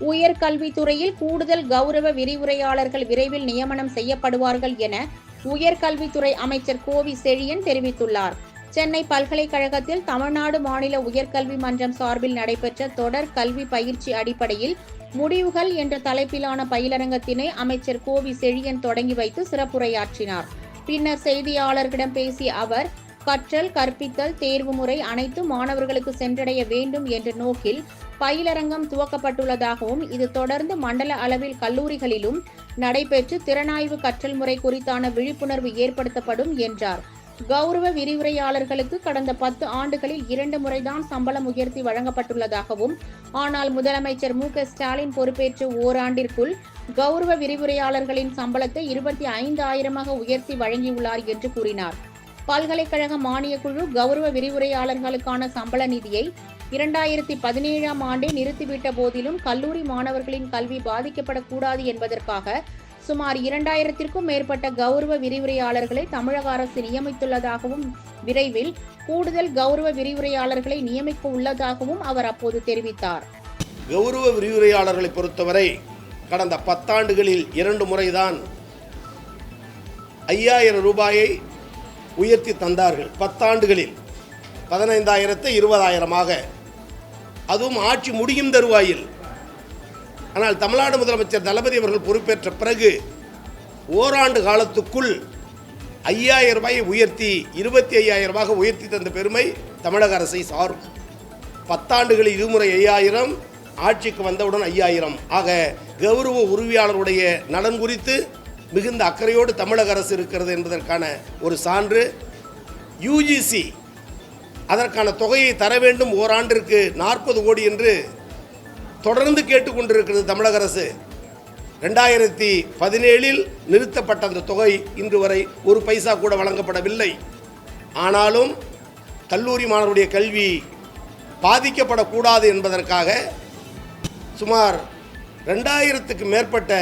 உயர்கல்வித்துறையில் கூடுதல் கௌரவ விரிவுரையாளர்கள் விரைவில் நியமனம் செய்யப்படுவார்கள் என உயர்கல்வித்துறை அமைச்சர் கோவி செழியன் தெரிவித்துள்ளார். சென்னை பல்கலைக்கழகத்தில் தமிழ்நாடு மாநில உயர்கல்வி மன்றம் சார்பில் நடைபெற்ற தொடர் கல்வி பயிற்சி அடிப்படையில் முடிவுகள் என்ற தலைப்பிலான பயிலரங்கத்தினை அமைச்சர் கோவி செழியன் தொடங்கி வைத்து சிறப்புரையாற்றினார். பின்னர் செய்தியாளர்களிடம் பேசிய அவர் கற்றல் கற்பித்தல் தேர்வு முறை அனைத்து மாணவர்களுக்கு சென்றடைய வேண்டும் என்ற நோக்கில் பயிலரங்கம் துவக்கப்பட்டுள்ளதாகவும் இது தொடர்ந்து மண்டல அளவில் கல்லூரிகளிலும் நடைபெற்று திறனாய்வு கற்றல் முறை குறித்தான விழிப்புணர்வு ஏற்படுத்தப்படும் என்றார். கௌரவ விரிவுரையாளர்களுக்கு கடந்த பத்து ஆண்டுகளில் இரண்டு முறைதான் சம்பளம் உயர்த்தி வழங்கப்பட்டுள்ளதாகவும் ஆனால் முதலமைச்சர் மு. க. ஸ்டாலின் பொறுப்பேற்று ஓராண்டிற்குள் கௌரவ விரிவுரையாளர்களின் சம்பளத்தை இருபத்தி ஐந்து ஆயிரமாக உயர்த்தி வழங்கியுள்ளார் என்று கூறினார். பல்கலைக்கழக மானியக்குழு கௌரவ விரிவுரையாளர்களுக்கான சம்பள நிதியை இரண்டாயிரத்தி பதினேழாம் ஆண்டே நிறுத்திவிட்ட போதிலும் கல்லூரி மாணவர்களின் கல்வி பாதிக்கப்படக்கூடாது என்பதற்காக சுமார் இரண்டாயிரத்திற்கும் மேற்பட்ட கௌரவ விரிவுரையாளர்களை தமிழக அரசு நியமித்துள்ளதாகவும் விரைவில் கூடுதல் கௌரவ விரிவுரையாளர்களை நியமிக்க உள்ளதாகவும் அவர் அப்போது தெரிவித்தார். கௌரவ விரிவுரையாளர்களை பொறுத்தவரை கடந்த பத்தாண்டுகளில் இரண்டு முறைதான் ஐயாயிரம் ரூபாயை உயர்த்தி தந்தார்கள். பத்தாண்டுகளில் பதினைந்தாயிரத்தை இருபதாயிரமாக அதுவும் ஆட்சி முடியும் தருவாயில். ஆனால் தமிழ்நாடு முதலமைச்சர் தளபதி அவர்கள் பொறுப்பேற்ற பிறகு ஓராண்டு காலத்துக்குள் ஐயாயிரம் ரூபாயை உயர்த்தி இருபத்தி ஐயாயிரம் ரூபாக உயர்த்தி தந்த பெருமை தமிழக அரசை சாரும். பத்தாண்டுகளில் இருமுறை ஐயாயிரம் ஆட்சிக்கு வந்தவுடன் ஐயாயிரம். ஆக கௌரவ உரிமையாளருடைய நலன் குறித்து மிகுந்த அக்கறையோடு தமிழக அரசு இருக்கிறது என்பதற்கான ஒரு சான்று. யூஜிசி அதற்கான தொகையை தர வேண்டும். ஓராண்டிற்கு நாற்பது கோடி என்று தொடர்ந்து கேட்டுக்கொண்டிருக்கிறது தமிழக அரசு. ரெண்டாயிரத்தி பதினேழில் நிறுத்தப்பட்ட அந்த தொகை இன்று வரை ஒரு பைசா கூட வழங்கப்படவில்லை. ஆனாலும் கல்லூரி மாணவருடைய கல்வி பாதிக்கப்படக்கூடாது என்பதற்காக சுமார் ரெண்டாயிரத்துக்கு மேற்பட்ட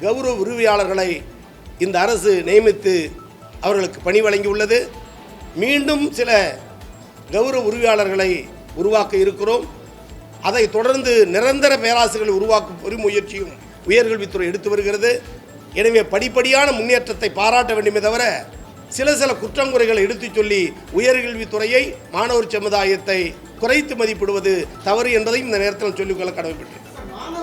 கௌரவ உரிமையாளர்களை இந்த அரசு நியமித்து அவர்களுக்கு பணி வழங்கியுள்ளது. மீண்டும் சில கௌரவ உரிமையாளர்களை உருவாக்க இருக்கிறோம். அதை தொடர்ந்து நிரந்தர பேராசிரியர்களை உருவாக்கும் பொறிமுயற்சியும் உயர்கல்வித்துறை எடுத்து வருகிறது. எனவே படிப்படியான முன்னேற்றத்தை பாராட்ட வேண்டுமே தவிர சில சில குற்றங்குறைகளை எடுத்துச் சொல்லி உயர்கல்வித்துறையை மாணவர் சமுதாயத்தை குறைத்து மதிப்பிடுவது தவறு என்பதையும் இந்த நேரத்தில் சொல்லிக்கொள்ள கடமைப்பட்டேன்